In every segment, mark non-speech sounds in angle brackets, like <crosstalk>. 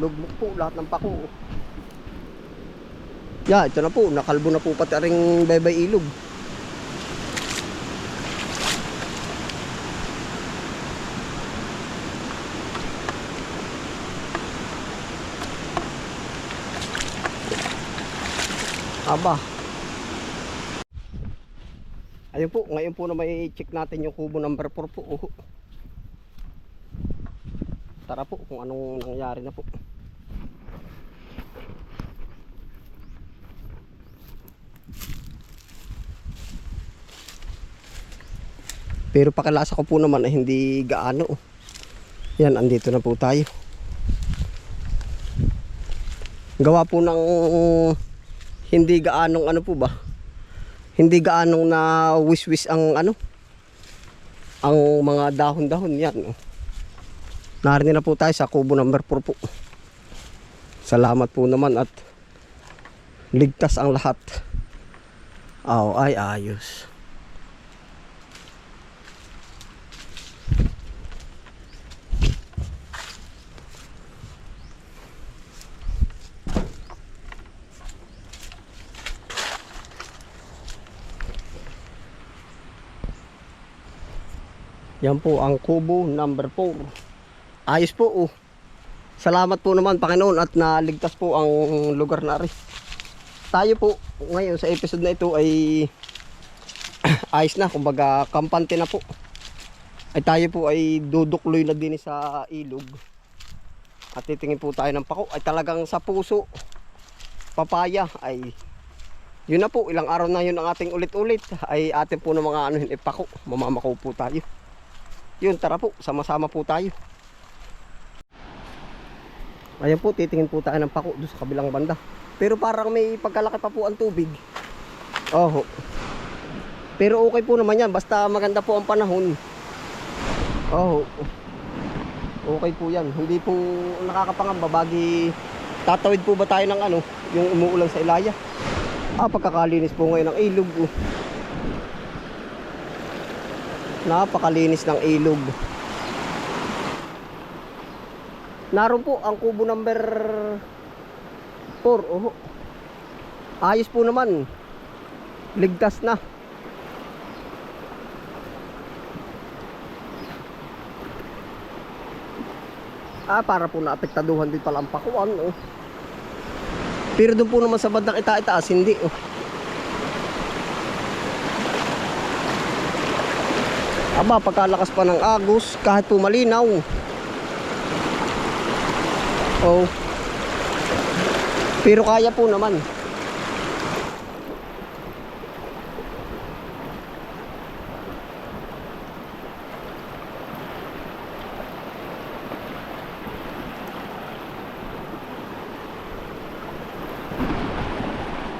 Lugmok po lahat ng pako. Ya, ito na po. Nakalbo na po pati aring baybay ilog. Aba. Ayun po, ngayon po na may check natin yung kubo number 4 po. Tara po kung anong nangyari na po. Pero pakalasa ko po naman ay hindi gaano. oh. Yan, andito na po tayo. Gawa po ng hindi gaanong ano po ba? Hindi gaanong na wish-wish ang ano? Ang mga dahon-dahon yan. Oh. Narinig na po tayo sa kubo number 4 po. Salamat po naman at ligtas ang lahat. Aw, ay ayos. Yan po ang kubo number 4. Ayos po oh. Salamat po naman Panginoon at naligtas po ang lugar na rin. Tayo po ngayon sa episode na ito ay <clears throat> ayos na kumbaga kampante na po. Ay tayo po ay dudukloy na din sa ilog. At titingin po tayo ng pako ay talagang sa puso papaya ay yun na po ilang araw na yun ang ating ulit-ulit ay atin po ng mga ano yun ipako mamamakaw po tayo yun tara po sama-sama po tayo Ayan po, titingin po tayo ng pako doon sa kabilang banda. Pero parang may pagkalaki pa po ang tubig. Oho. Pero okay po naman yan, basta maganda po ang panahon. Oho. Okay po yan. Hindi po nakakapangamba bagi tatawid po ba tayo ng ano, yung umuulan sa Ilaya. Ah, pagkakalinis po ngayon ng ilog. Oh. Napakalinis ng ilog. Naroon po ang kubo number 4. Oho. Ayos po naman. Ligtas na. Ah, para po naapektaduhan din pala ang pakuan. Oh. Pero doon po naman sa bandang ita-itaas, hindi. Oh. Aba, pagkalakas pa ng agos, kahit po malinaw. Oh. Pero kaya po naman.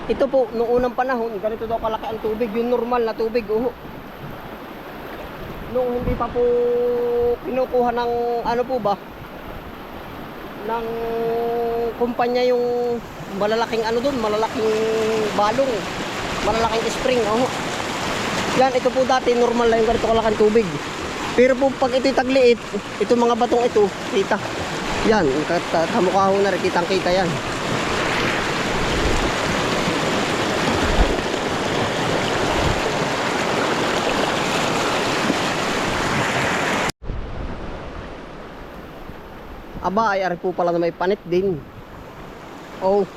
Ito po, noong unang panahon, ganito daw kalaki ang tubig, yung normal na tubig, uho. Noong hindi pa po kinukuha ng ano po ba, ng kumpanya yung malalaking ano doon, malalaking balong, malalaking spring, oh. Yan, ito po dati normal lang yung ganito kalaking tubig. Pero po pag ito'y tagliit, ito mga batong ito, kita. Yan, kamukha ho na rin, kitang kita yan. Aba, ay ari po pala na may panit din. Oh.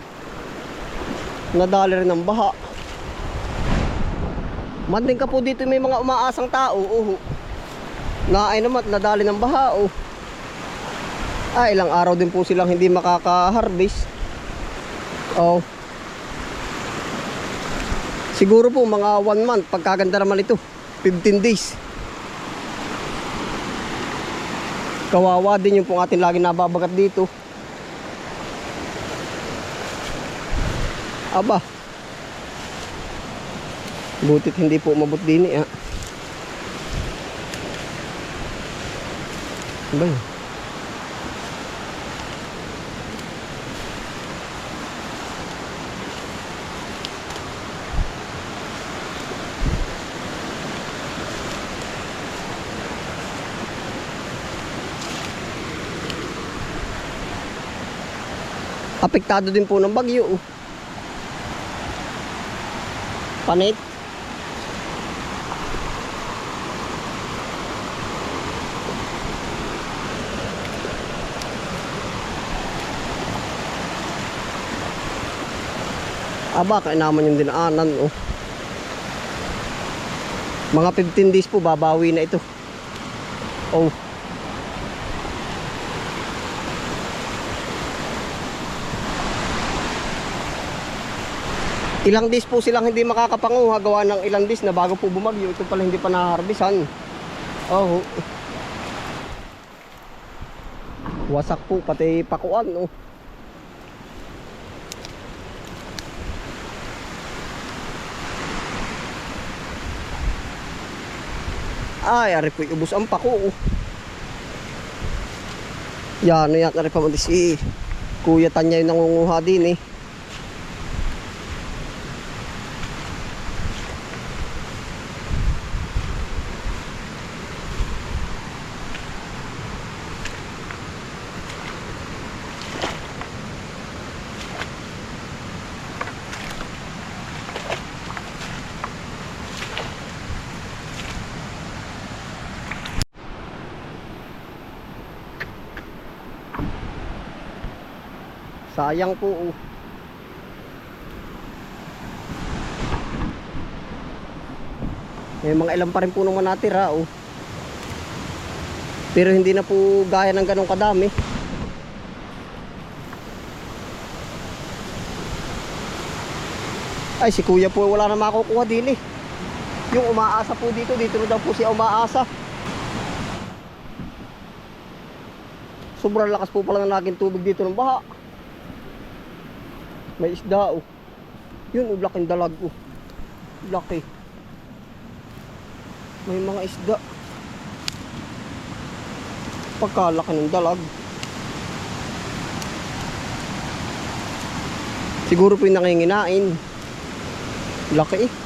Nadali rin ng baha. Manding ka po dito may mga umaasang tao. Oh. Na ay naman nadali ng baha. Oh. Ay, ilang araw din po silang hindi makaka-harvest. Oh. Siguro po mga 1 month pagkaganda naman ito. 15 days. Kawawa din yung pong ating lagi nababagat dito. Aba. Butit hindi po umabot din eh. ah. Ano ba yun? Apektado din po ng bagyo. oh. Panit. Aba, kaya naman yung dinaanan, oh. Mga 15 days po, babawi na ito. Oh. Ilang days po silang hindi makakapanguha gawa ng ilang days na bago po bumagyo. Ito pala hindi pa naharbisan. Oh. Wasak po pati pakuan. Oh. Ay, ari po ubos ang pako. oh. Yan, yan, ari pa mo si Kuya Tanya yung nangunguha din eh. Sayang po. oh. May mga ilan pa rin po naman natira. Oh. Pero hindi na po gaya ng ganong kadami. Ay, si kuya po wala na makukuha din eh. Yung umaasa po dito, dito na daw po siya umaasa. Sobrang lakas po pala ng naging tubig dito ng baha. May isda oh. Yun, oh, laking dalag oh. Laki. May mga isda. Pagkalaki ng dalag. Siguro po yung nanginginain. Laki eh.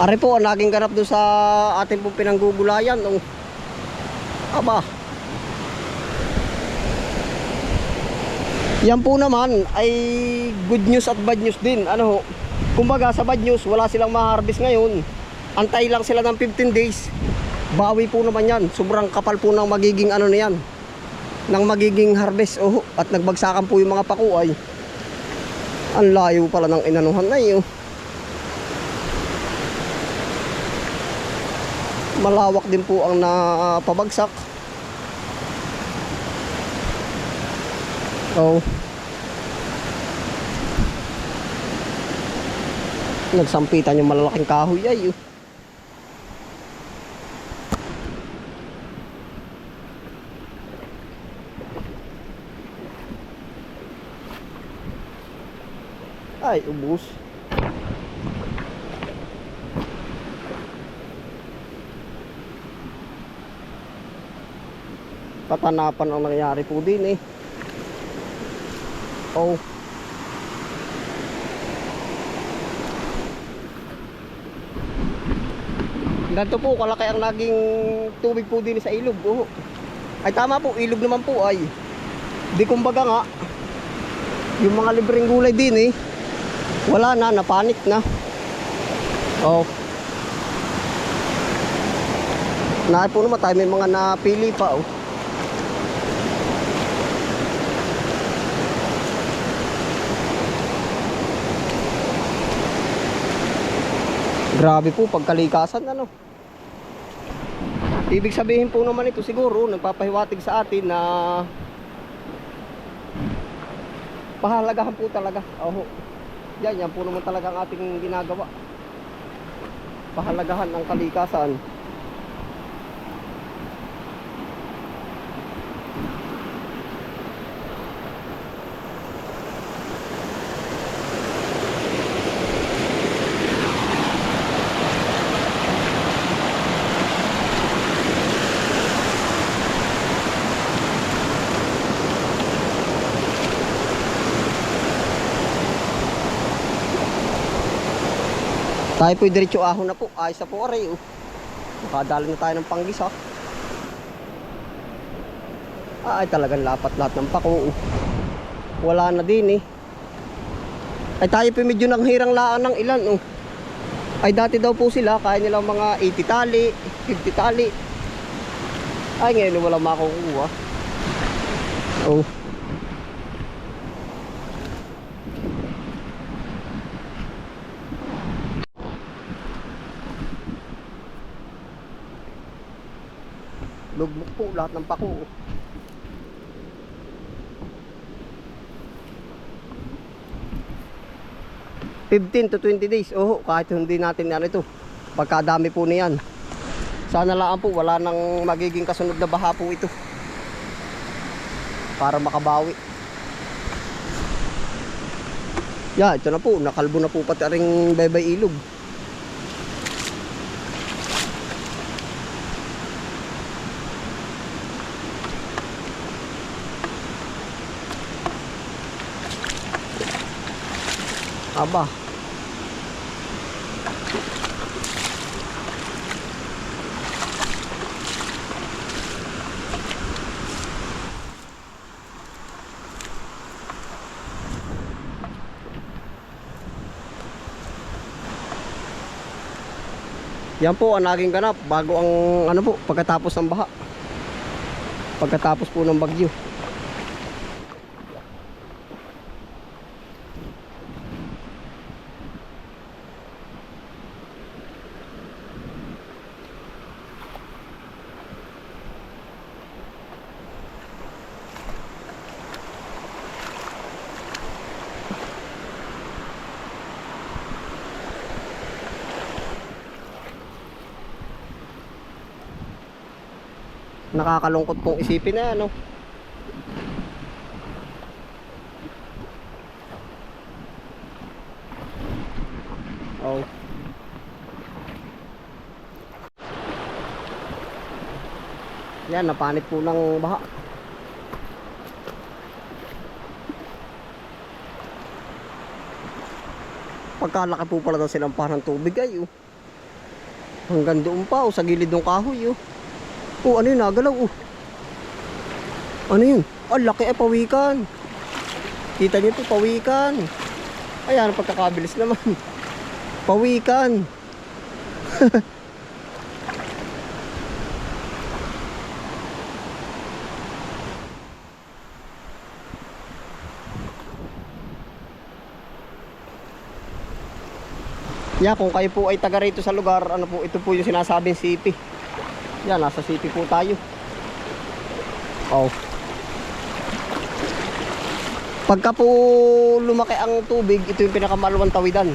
Ari po ang naging ganap doon sa ating pong pinanggugulayan. Oh. Aba. Yan po naman ay good news at bad news din. Ano ho? Kumbaga sa bad news, wala silang ma-harvest ngayon. Antay lang sila ng 15 days. Bawi po naman yan. Sobrang kapal po ng magiging ano na yan. Ng magiging harvest. Oh, at nagbagsakan po yung mga pakuay. Ang layo pala ng inanuhan na yun. Malawak din po ang napabagsak. Oh. Nagsampitan yung malalaking kahoy ay. oh. Ay, ubus. Katanapan ang nangyari po din eh. Oh. Ganito po, kalaki ang naging tubig po din sa ilog. Oh. Ay tama po, ilog naman po ay. Di kumbaga nga, yung mga libreng gulay din eh. Wala na, napanik na. Oh. Na po naman tayo may mga napili pa oh. Grabe po pagkalikasan ano. Ibig sabihin po naman ito siguro nagpapahiwatig sa atin na pahalagahan po talaga. Oho. Yan, yan po naman talaga ang ating ginagawa. Pahalagahan ang kalikasan. Tayo po diretso ahon na po. Ayos na po aray oh. Makadali na tayo ng panggis ha. Ay talagang lapat lahat ng pako. oh. Wala na din eh. Ay tayo pa medyo nang hirang laan ng ilan oh. Ay dati daw po sila, kaya nilang mga 80 tali, 50 tali. Ay ngayon wala makukuha. Oh. Lugmok po lahat ng pako. Fifteen to 20 days. Oh, kahit hindi natin yan ito. Pagkadami po niyan. Sana lang po wala nang magiging kasunod na baha po ito. Para makabawi. Ya, ito na po. Nakalbo na po pati aring baybay ilog. Aba. Yan po ang naging ganap bago ang ano po pagkatapos ng baha. Pagkatapos po ng bagyo. Nakakalungkot pong isipin na ano. Oh. Yan, napanit po ng baha. Pagkalaki po pala ng sinampahan ng tubig ay oh. Hanggang doon pa oh, sa gilid ng kahoy oh. Oh, ano yun? Nagalaw, oh. Ano yun? Ang laki ay pawikan. Kita niyo po, pawikan. Ayan, pagkakabilis naman. <laughs> Pawikan. <laughs> Yeah, kung kayo po ay taga rito sa lugar, ano po, ito po yung sinasabing sipi. Yan, nasa city po tayo. Oh. Pagka po lumaki ang tubig, ito yung pinakamalawang tawidan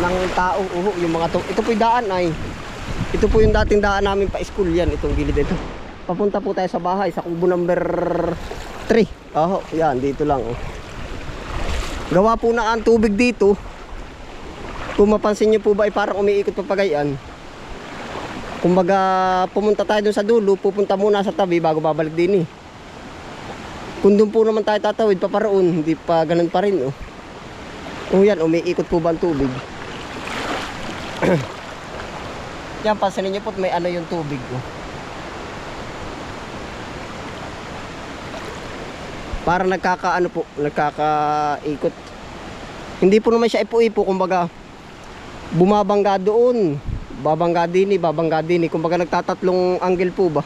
ng tao. Uho, yung mga to. Ito po yung daan ay. Ito po yung dating daan namin pa school yan, itong gilid ito. Papunta po tayo sa bahay, sa kubo number 3. Oh, yan, dito lang. Oh. Gawa po na ang tubig dito. Kung mapansin niyo po ba ay parang umiikot papagayan. Kumbaga, pumunta tayo dun sa dulo, pupunta muna sa tabi bago babalik din eh. Kung doon po naman tayo tatawid, paparoon, hindi pa ganun pa rin oh. Oh yan, umiikot po ba ang tubig? <clears throat> yan, pansinin niyo po may ano yung tubig oh. Para nagkaka ano po, nagkakaikot. Hindi po naman siya ipo-ipo, kumbaga bumabangga doon babangga din eh, babangga din eh. Kumbaga nagtatatlong angle po ba?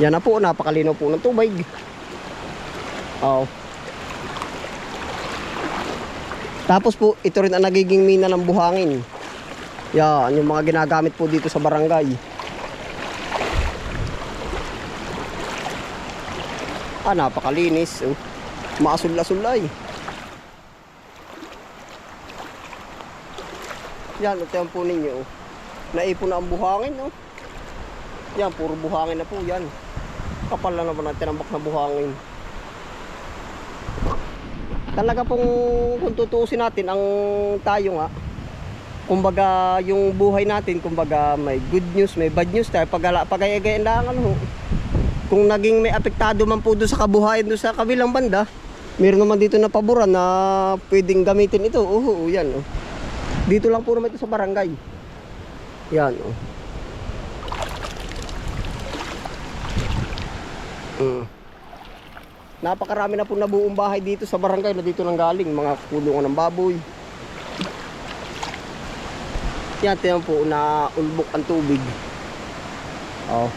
Yan na po, napakalinaw po ng tubig. Oo. Tapos po, ito rin ang nagiging mina ng buhangin. Yan, yung mga ginagamit po dito sa barangay. Ah, napakalinis. Oh. Maasul-asul ay. Yan, ito yan po ninyo. oh. Naipon na ang buhangin, no? Yan, puro buhangin na po yan. Kapal na naman ang tinambak na buhangin. Talaga pong kung tutuusin natin ang tayo nga, kumbaga yung buhay natin, kumbaga may good news, may bad news tayo. Pag, pagayagayan lang, ano, kung naging may apektado man po doon sa kabuhayan doon sa kabilang banda, meron naman dito na paboran na pwedeng gamitin ito. Oo, yan. Oh. Dito lang naman ito sa barangay. Yan, oh. Mm. Napakarami na po nabuong bahay dito sa barangay na dito nang galing. Mga kulungan ng baboy. Yan, tiyan po na ulbok ang tubig. Oh.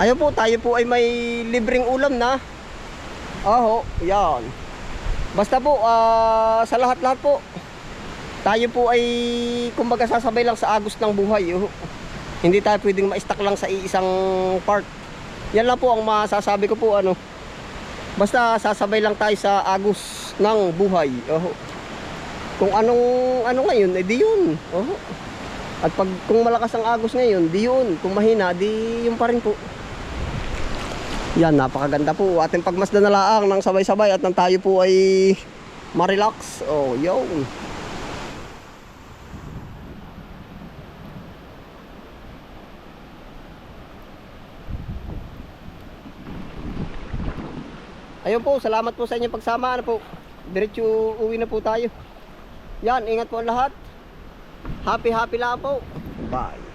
Ayun po, tayo po ay may libreng ulam na. Aho, yan. Basta po, ah, sa lahat-lahat po, tayo po ay kumbaga sasabay lang sa agos ng buhay. Oh. Hindi tayo pwedeng ma-stack lang sa iisang part. Yan lang po ang masasabi ko po ano. Basta sasabay lang tayo sa agos ng buhay. Oh. Kung anong ano ngayon, eh di yun. Oh. At pag kung malakas ang agos ngayon, di yun. Kung mahina, di yun pa rin po. Yan, napakaganda po. Ating pagmasdan na laang ng sabay-sabay at nang tayo po ay ma-relax. Oh, yun. Ayun po, salamat po sa inyong pagsama. Ano po, diretso uwi na po tayo. Yan, ingat po lahat. Happy, happy lang po. Bye.